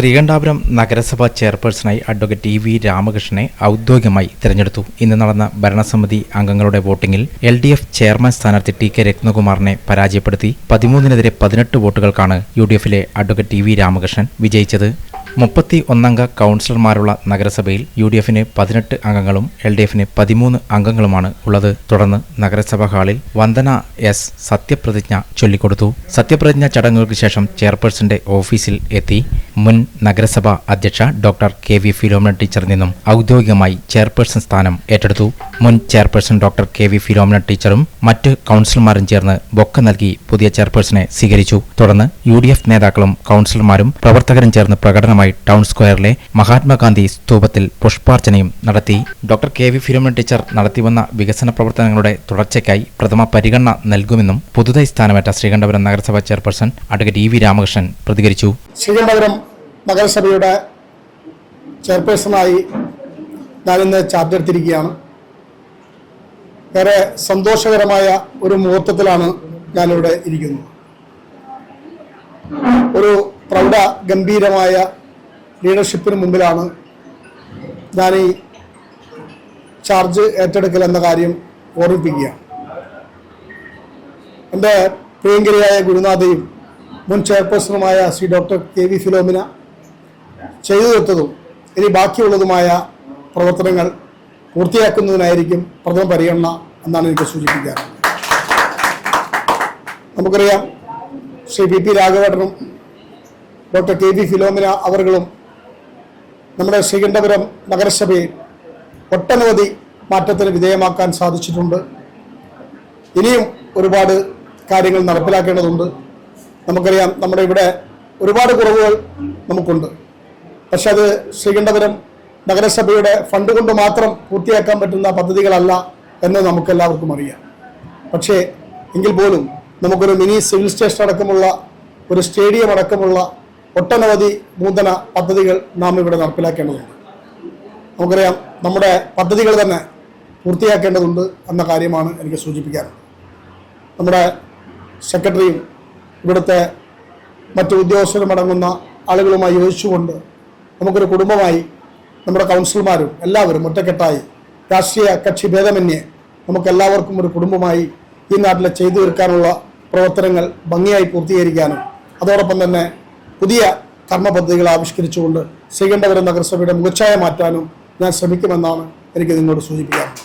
ശ്രീകണ്ഠാപുരം നഗരസഭാ ചെയർപേഴ്സണായി advocate T V രാമകൃഷ്ണനെ ഔദ്യോഗികമായി തിരഞ്ഞെടുത്തു. ഇന്ന് നടന്ന ഭരണസമിതി അംഗങ്ങളുടെ വോട്ടിംഗിൽ എൽ ഡി എഫ് ചെയർമാൻ സ്ഥാനാർത്ഥി ടി കെ രത്നകുമാറിനെ പരാജയപ്പെടുത്തി. പതിമൂന്നിനെതിരെ പതിനെട്ട് വോട്ടുകൾക്കാണ് യു ഡി എഫിലെ അഡ്വക്കേറ്റ് ടി വി രാമകൃഷ്ണൻ വിജയിച്ചത്. മുപ്പത്തി ഒന്നംഗ കൗൺസിലർമാരുള്ള നഗരസഭയിൽ യു ഡി എഫിന് പതിനെട്ട് അംഗങ്ങളും എൽ ഡി എഫിന് പതിമൂന്ന് അംഗങ്ങളുമാണ് ഉള്ളത്. തുടർന്ന് നഗരസഭാ ഹാളിൽ വന്ദന എസ് സത്യപ്രതിജ്ഞ ചൊല്ലിക്കൊടുത്തു. സത്യപ്രതിജ്ഞ ചടങ്ങുകൾക്ക് ശേഷം ചെയർപേഴ്സന്റെ ഓഫീസിൽ എത്തി മുൻ നഗരസഭാ അധ്യക്ഷ ഡോക്ടർ കെ. വി. ഫിലോമിന ടീച്ചറിൽ നിന്നും ഔദ്യോഗികമായി ചെയർപേഴ്സൺ സ്ഥാനം ഏറ്റെടുത്തു. മുൻ chairperson doctor K. V. Philomina ടീച്ചറും മറ്റ് കൗൺസിലർമാരും ചേർന്ന് ബൊക്ക നൽകി പുതിയ ചെയർപേഴ്സണെ സ്വീകരിച്ചു. തുടർന്ന് യു നേതാക്കളും കൗൺസിലർമാരും പ്രവർത്തകരും ചേർന്ന് പ്രകടനമായി ടൗൺ സ്ക്വയറിലെ മഹാത്മാഗാന്ധി സ്തൂപത്തിൽ പുഷ്പാർച്ചനയും നടത്തി. Doctor K V Philomina teacher നടത്തിവന്ന വികസന പ്രവർത്തനങ്ങളുടെ തുടർച്ചയ്ക്കായി പ്രഥമ പരിഗണന നൽകുമെന്നും പുതുതായി സ്ഥാനമേറ്റ ശ്രീകണ്ഠപുരം നഗരസഭാ chairperson advocate E V Ramakrishnan പ്രതികരിച്ചു. ശ്രീകണ്ഠപുരം നഗരസഭയുടെ ചെയർപേഴ്സണായി ഞാനിന്ന് ചാർജ് എടുത്തിരിക്കുകയാണ് ഏറെ സന്തോഷകരമായ ഒരു മുഹൂർത്തത്തിലാണ് ഞാനിവിടെ ഇരിക്കുന്നത്. ഒരു പ്രൗഢ ഗംഭീരമായ ലീഡർഷിപ്പിന് മുമ്പിലാണ് ഞാൻ ഈ ചാർജ് ഏറ്റെടുക്കൽ എന്ന കാര്യം ഓർമ്മിപ്പിക്കുക. എന്റെ പ്രിയങ്കരിയായ ഗുരുനാഥയും മുൻ ചെയർപേഴ്സണുമായ Shri doctor K V Philomina ചെയ്തു തീർത്തതും ഇനി ബാക്കിയുള്ളതുമായ പ്രവർത്തനങ്ങൾ പൂർത്തിയാക്കുന്നതിനായിരിക്കും പ്രഥമ പരിഗണന എന്നാണ് എനിക്ക് സൂചിപ്പിക്കാറ് നമുക്കറിയാം ശ്രീ പി പി രാഘവേട്ടനും ഡോക്ടർ കെ വി ഫിലോമിന അവർകളും നമ്മുടെ ശ്രീകണ്ഠപുരം നഗരസഭയെ ഒട്ടനവധി മാറ്റത്തിന് വിധേയമാക്കാൻ സാധിച്ചിട്ടുണ്ട്. ഇനിയും ഒരുപാട് കാര്യങ്ങൾ നടപ്പിലാക്കേണ്ടതുണ്ട്. നമുക്കറിയാം നമ്മുടെ ഇവിടെ ഒരുപാട് കുറവുകൾ നമുക്കുണ്ട്. പക്ഷെ അത് ശ്രീകണ്ഠപുരം നഗരസഭയുടെ ഫണ്ട് കൊണ്ട് മാത്രം പൂർത്തിയാക്കാൻ പറ്റുന്ന പദ്ധതികളല്ല എന്ന് നമുക്കെല്ലാവർക്കും അറിയാം. പക്ഷേ എങ്കിൽ പോലും നമുക്കൊരു മിനി സിവിൽ സ്റ്റേഷൻ അടക്കമുള്ള ഒരു സ്റ്റേഡിയം അടക്കമുള്ള ഒട്ടനവധി നൂതന പദ്ധതികൾ നാം ഇവിടെ നടപ്പിലാക്കേണ്ടതുണ്ട്. നമുക്കറിയാം നമ്മുടെ പദ്ധതികൾ തന്നെ പൂർത്തിയാക്കേണ്ടതുണ്ട് എന്ന കാര്യമാണ് എനിക്ക് സൂചിപ്പിക്കാനുള്ളത്. നമ്മുടെ സെക്രട്ടറിയും ഇവിടുത്തെ മറ്റു ഉദ്യോഗസ്ഥരും അടങ്ങുന്ന ആളുകളുമായി യോജിച്ചുകൊണ്ട് നമുക്കൊരു കുടുംബമായി നമ്മുടെ കൗൺസിലർമാരും എല്ലാവരും ഒറ്റക്കെട്ടായി രാഷ്ട്രീയ കക്ഷി ഭേദമന്യേ നമുക്കെല്ലാവർക്കും ഒരു കുടുംബമായി ഈ നാട്ടിലെ ചെയ്തു തീർക്കാനുള്ള പ്രവർത്തനങ്ങൾ ഭംഗിയായി പൂർത്തീകരിക്കാനും അതോടൊപ്പം തന്നെ പുതിയ കർമ്മ പദ്ധതികൾ ആവിഷ്കരിച്ചുകൊണ്ട് ശ്രീകണ്ഠപുരം നഗരസഭയുടെ മുഖച്ഛായ മാറ്റാനും ഞാൻ ശ്രമിക്കുമെന്നാണ് എനിക്ക് നിങ്ങളോട് സൂചിപ്പിക്കാറുള്ളത്